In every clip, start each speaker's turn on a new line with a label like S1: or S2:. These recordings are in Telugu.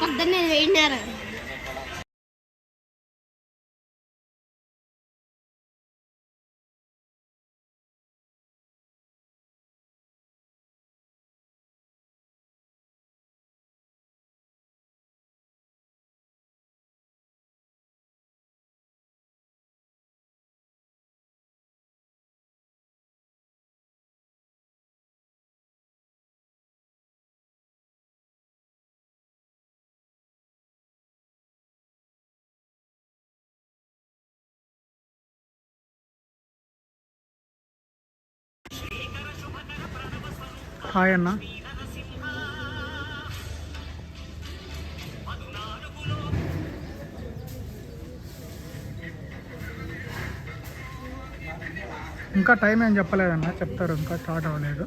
S1: పొద్దున్నే వేడినారు
S2: హాయ్ అన్న ఇంకా టైం ఏం చెప్పలేదన్న చెప్తారు ఇంకా స్టార్ట్ అవ్వలేదు.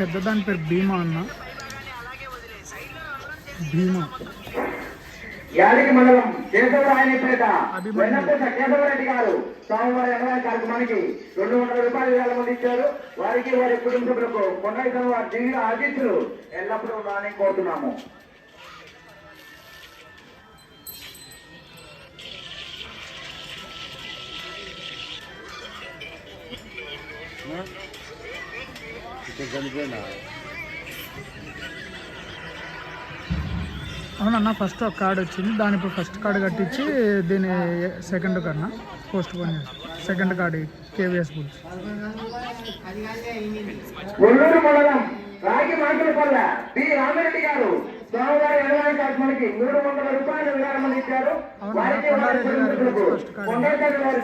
S2: పెద్ద దాని పేరు భీమా అన్న. భీమా.
S3: యాడికి మండలం కేశవరాయనిపేట. వెన్నపేట కేశవరెడ్డి గారు కార్యక్రమానికి రెండు వందల రూపాయలు వేల మంది ఇచ్చారు. వారికి వారి కుటుంబ సభ్యులకు వారి ఆశీస్సులు ఎల్లప్పుడూ ఉండాలని కోరుతున్నాము.
S2: అవునన్న ఫస్ట్ ఒక కార్డు వచ్చింది. దాని ఇప్పుడు ఫస్ట్ కార్డు కట్టించి దీని సెకండ్ కన్నా పోస్ట్ పోన్ చేసి సెకండ్ కార్డు కేవీఎస్ బుల్స్
S3: రాగి మండలం పల్ల మాకులపల్ల రామిరెడ్డి గారు. సోమవారం ఎనభై కార్యక్రమానికి మూడు వందల రూపాయలు మంది ఇచ్చారు? వారికి వారి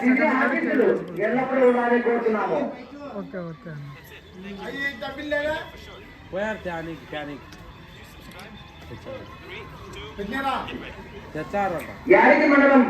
S3: దివ్య ఆశీస్సులు ఎల్లప్పుడూ ఉండాలని కోరుతున్నాము.
S2: ఓకే?
S4: తెచ్చారట.
S3: మండలం